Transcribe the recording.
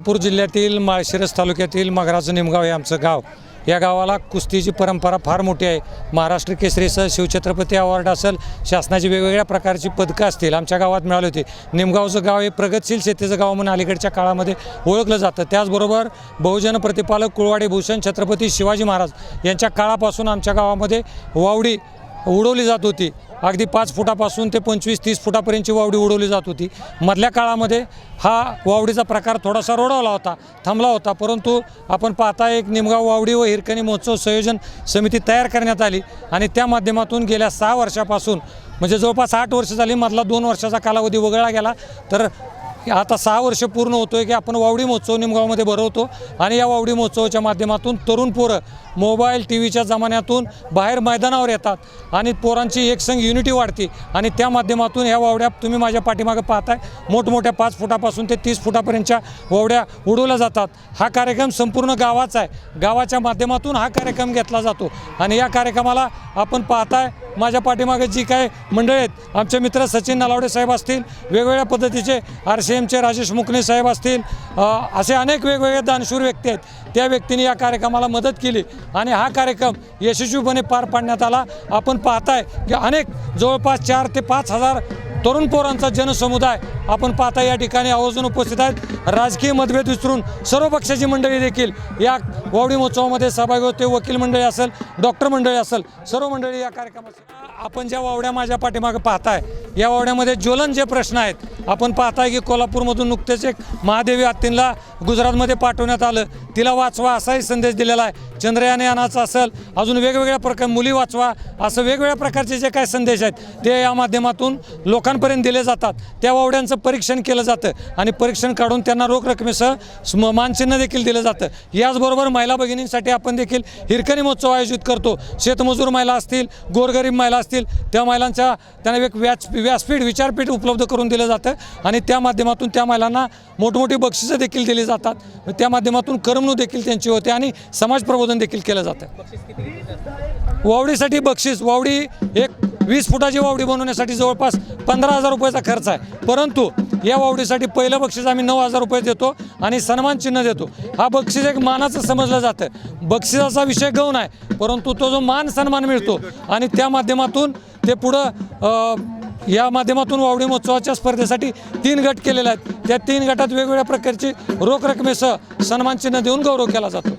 नागपूर जिल्ह्यातील माळशिरस तालुक्यातील मगराचं निमगाव हे आमचं गाव. या गावाला कुस्तीची परंपरा फार मोठी आहे. महाराष्ट्र केसरी सह शिवछत्रपती अवॉर्ड असेल शासनाची वेगवेगळ्या प्रकारची पदकं असतील आमच्या गावात मिळाली होती. निमगावचं गाव हे प्रगतशील शेतीचं गाव म्हणून अलीकडच्या काळामध्ये ओळखलं जातं. त्याचबरोबर बहुजन प्रतिपालक कुळवाडी भूषण छत्रपती शिवाजी महाराज यांच्या काळापासून आमच्या गावामध्ये वावडी उडवली जात होती. अगदी पाच फुटापासून ते पंचवीस तीस फुटापर्यंतची वावडी उडवली जात होती. मधल्या काळामध्ये हा वावडीचा प्रकार थोडासा रोडावला होता थांबला होता. परंतु आपण पाहता एक निमगाव वावडी व हिरकणी महोत्सव संयोजन समिती तयार करण्यात आली आणि त्या माध्यमातून गेल्या सहा वर्षापासून म्हणजे जवळपास आठ वर्ष झाली मधला दोन वर्षाचा कालावधी वगळला गेला. तर आता सहा वर्ष पूर्ण होतो आहे की आपण वावडी महोत्सव निमगावमध्ये भरवतो आणि या वावडी महोत्सवाच्या माध्यमातून तरुण पोरं मोबाईल टी व्हीच्या जमान्यातून बाहेर मैदानावर येतात आणि पोरांची एकसंग युनिटी वाढते आणि त्या माध्यमातून ह्या वावड्या तुम्ही माझ्या पाठीमागं पाहताय. मोठमोठ्या पाच फुटापासून ते तीस फुटापर्यंतच्या वावड्या उडवल्या जातात. हा कार्यक्रम संपूर्ण गावाचा आहे. गावाच्या माध्यमातून हा कार्यक्रम घेतला जातो आणि या कार्यक्रमाला आपण पाहताय माझ्या पाठीमागे जी काय मंडळी आहेत आमचे मित्र सचिन नलावडे साहेब असतील वेगवेगळ्या पद्धतीचे आरसे एमचे राजेश मुकणे साहेब असतील असे अनेक वेगवेगळे दानशूर व्यक्ती आहेत. त्या व्यक्तीने या कार्यक्रमाला मदत केली आणि हा कार्यक्रम यशस्वीपणे पार पाडण्यात आला. आपण पाहताय की अनेक जवळपास चार ते पाच हजार तरुण पोरांचा जनसमुदाय आपण पाहता या ठिकाणी आवर्जून उपस्थित आहेत. राजकीय मतभेद विसरून सर्व पक्षाची मंडळी देखील या वावडी महोत्सवामध्ये सहभागी होते. वकील मंडळी असेल डॉक्टर मंडळी असेल सर्व मंडळी या कार्यक्रमात आपण ज्या वावड्या माझ्या पाठीमागं पाहताय या वावड्यामध्ये ज्वलन जे प्रश्न आहेत आपण पाहताय की कोल्हापूरमधून नुकतेच एक महादेवी आत्तींला गुजरातमध्ये पाठवण्यात आलं. तिला वाचवा असाही संदेश दिलेला आहे. चंद्रयान यानाचा असेल अजून वेगवेगळ्या प्रकार मुली वाचवा असं वेगवेगळ्या प्रकारचे जे काही संदेश आहेत ते या माध्यमातून लोकांपर्यंत दिले जातात. त्या वावड्यांचं परीक्षण केलं जातं आणि परीक्षण काढून त्यांना रोख रकमेसह स्म मानचिन्ह देखील दिलं जातं. याचबरोबर महिला भगिनींसाठी आपण देखील हिरकणी महोत्सव आयोजित करतो. शेतमजूर महिला असतील गोरगरीब महिला असतील त्या महिलांच्या त्यांना एक व्याज व्यासपीठ विचारपीठ उपलब्ध करून दिलं जातं आणि त्या माध्यमातून त्या महिलांना मोठमोठी बक्षिसं देखील दिली जातात. त्या माध्यमातून करमणूक देखील त्यांची होते आणि समाज प्रबोधन देखील केलं जातं. वावडीसाठी बक्षीस वावडी एक वीस फुटाची वावडी बनवण्यासाठी जवळपास पंधरा हजार रुपयाचा खर्च आहे. परंतु या वावडीसाठी पहिलं बक्षीस आम्ही नऊ हजार रुपये देतो आणि सन्मान चिन्ह देतो. हा बक्षीस एक मानाचं समजलं जातं. बक्षिसाचा विषय गौण आहे परंतु तो जो मान सन्मान मिळतो आणि त्या माध्यमातून ते पुढं या माध्यमातून वावडी महोत्सवाच्या स्पर्धेसाठी तीन गट केलेले आहेत. त्या तीन गटात वेगवेगळ्या प्रकारची रोख रकमेसह सन्मानचिन्ह देऊन गौरव केला जातो.